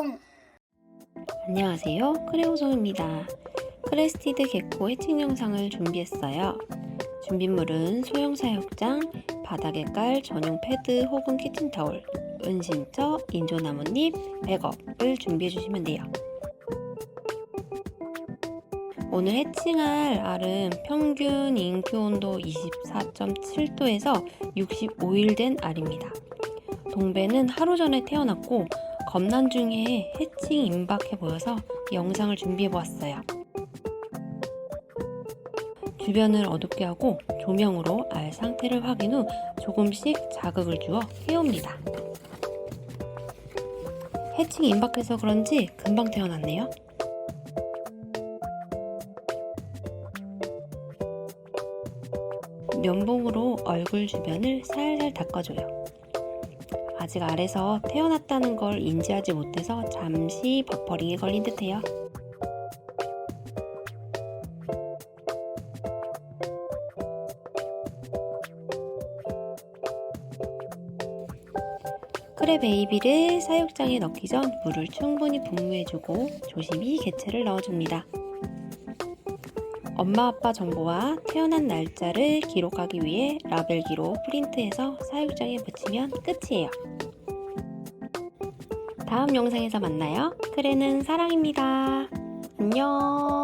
배송 안녕하세요. 크레오송입니다. 크레스티드 개코 해칭 영상을 준비했어요. 준비물은 소형 사육장, 바닥에 깔 전용 패드 혹은 키친타올, 은신처, 인조나뭇잎, 백업을 준비해 주시면 돼요. 오늘 해칭할 알은 평균 인큐 온도 24.7도에서 65일 된 알입니다. 동배는 하루 전에 태어났고 검난 중에 해칭 임박해 보여서 영상을 준비해 보았어요. 주변을 어둡게 하고 조명으로 알 상태를 확인 후 조금씩 자극을 주어 깨웁니다. 해칭 임박해서 그런지 금방 태어났네요. 면봉으로 얼굴 주변을 살살 닦아줘요. 아직 알에서 태어났다는 걸 인지하지 못해서 잠시 버퍼링에 걸린 듯해요. 크레 베이비를 사육장에 넣기 전 물을 충분히 분무해주고 조심히 개체를 넣어줍니다. 엄마 아빠 정보와 태어난 날짜를 기록하기 위해 라벨기로 프린트해서 사육장에 붙이면 끝이에요. 다음 영상에서 만나요. 크레는 사랑입니다. 안녕.